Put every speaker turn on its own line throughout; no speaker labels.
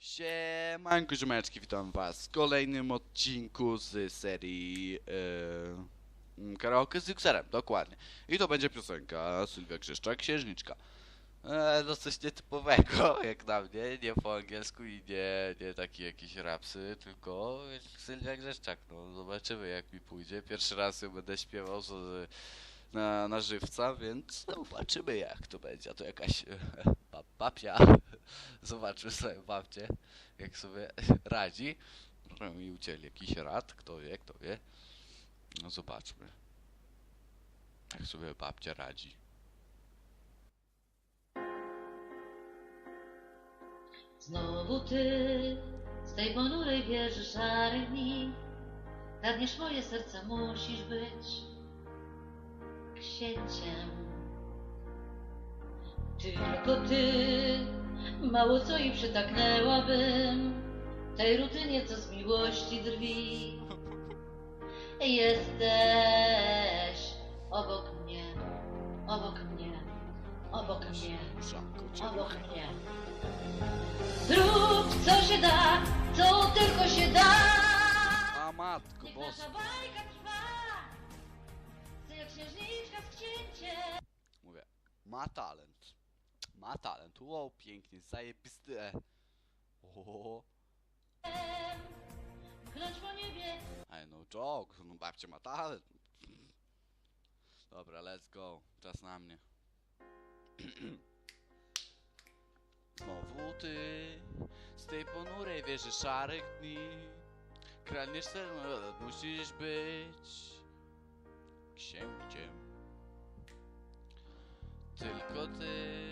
Siemanko ziomeczki, witam was w kolejnym odcinku z serii e, karaoke z Xerem, dokładnie. I to będzie piosenka Sylwia Krzyszcza, Księżniczka. E, no coś nietypowego jak na mnie, nie po angielsku i nie, nie takie jakieś rapsy, tylko Sylwia Grzeszczak, no zobaczymy jak mi pójdzie. Pierwszy raz ją będę śpiewał z, na, na żywca, więc zobaczymy jak to będzie. A to jakaś papia. Zobaczmy sobie babcię, jak sobie radzi. Może mi udzieli jakiś rad, kto wie, kto wie. No zobaczmy. Jak sobie babcia radzi.
Znowu ty z tej ponurej wieży szarych dni Kradniesz moje serce, musisz być księciem Tylko ty, mało co i przytaknęłabym Tej rutynie, co z miłości drwi Jesteś obok mnie, obok mnie, obok mnie obok mnie. Zrób co się da, co tylko się da.
A matko
Niech nasza bajka trwa. Jak księżniczka z księciem.
Mówię, ma talent. Ma talent. Wow, pięknie, zajebisty e. O,
po niebie.
No joke, no babcia ma talent. Dobra, let's go. Czas na mnie. Znowu ty z tej ponurej wieży szarych dni Kradniesz ser, no, musisz być księciem Tylko ty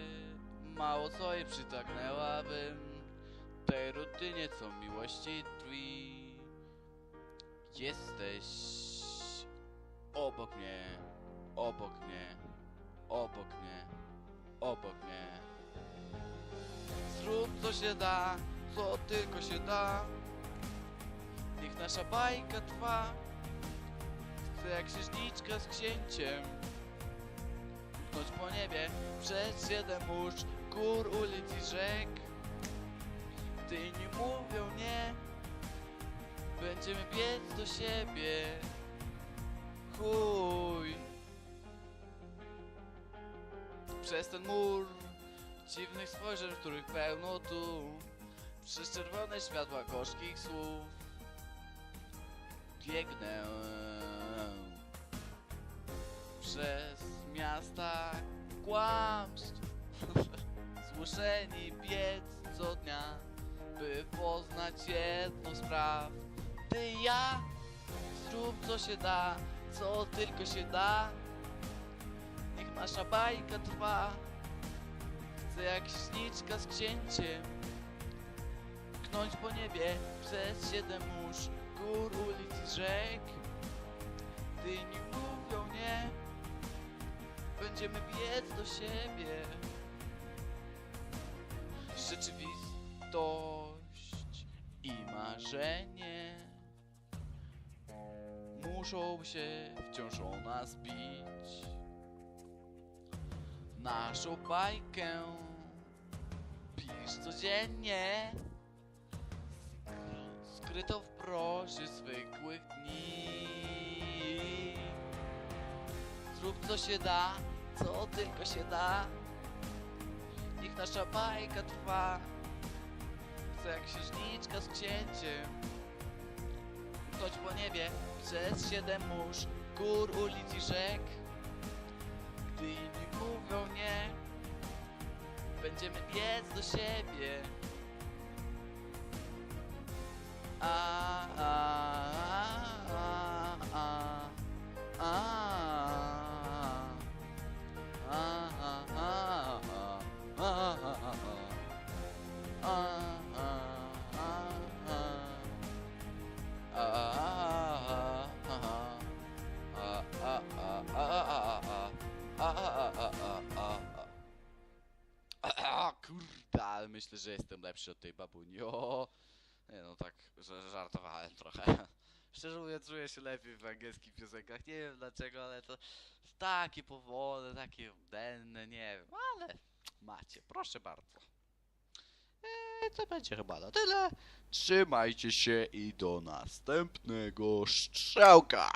mało co jej przytaknęłabym Tej rutynie co miłości drzwi Jesteś obok mnie, obok mnie, obok mnie, obok mnie. Zrób co się da, co tylko się da. Niech nasza bajka trwa. Chcę jak księżniczka z księciem. Choć po niebie przez siedem mórz, gór, ulic i rzek. Ty nie mówią nie. Będziemy biec do siebie. Chuj. Przez ten mur dziwnych spojrzeń, których pełno tu. Przez czerwone światła gorzkich słów. Biegnę przez miasta kłamstw. Zmuszeni biec co dnia, by poznać jedną z praw. Ty i ja, zrób co się da, co tylko się da. Niech nasza bajka trwa. Chcę jak śniczka z księciem Knąć po niebie przez siedem mórz Gór, ulic i rzek Gdy inni mówią nie Będziemy biec do siebie Rzeczywistość i marzenie. Muszą się wciąż o nas bić. Naszą bajkę pisz codziennie. Skrytą w prosie zwykłych dni. Zrób co się da, co tylko się da nasza bajka trwa. Chcę jak księżniczka z księciem. Choć po niebie przez siedem mórz Gór, ulic i rzek. Gdy inni mówią nie Będziemy biec do siebie. A, a, A myślę, że jestem lepszy od tej babuni. Nie no tak, że żartowałem trochę. Szczerze mówiąc, czuję się lepiej w angielskich piosenkach. Nie wiem dlaczego, ale to takie powolne, takie denne, nie wiem, ale macie, proszę bardzo. Eee, to będzie chyba na tyle. Trzymajcie się i do następnego strzałka.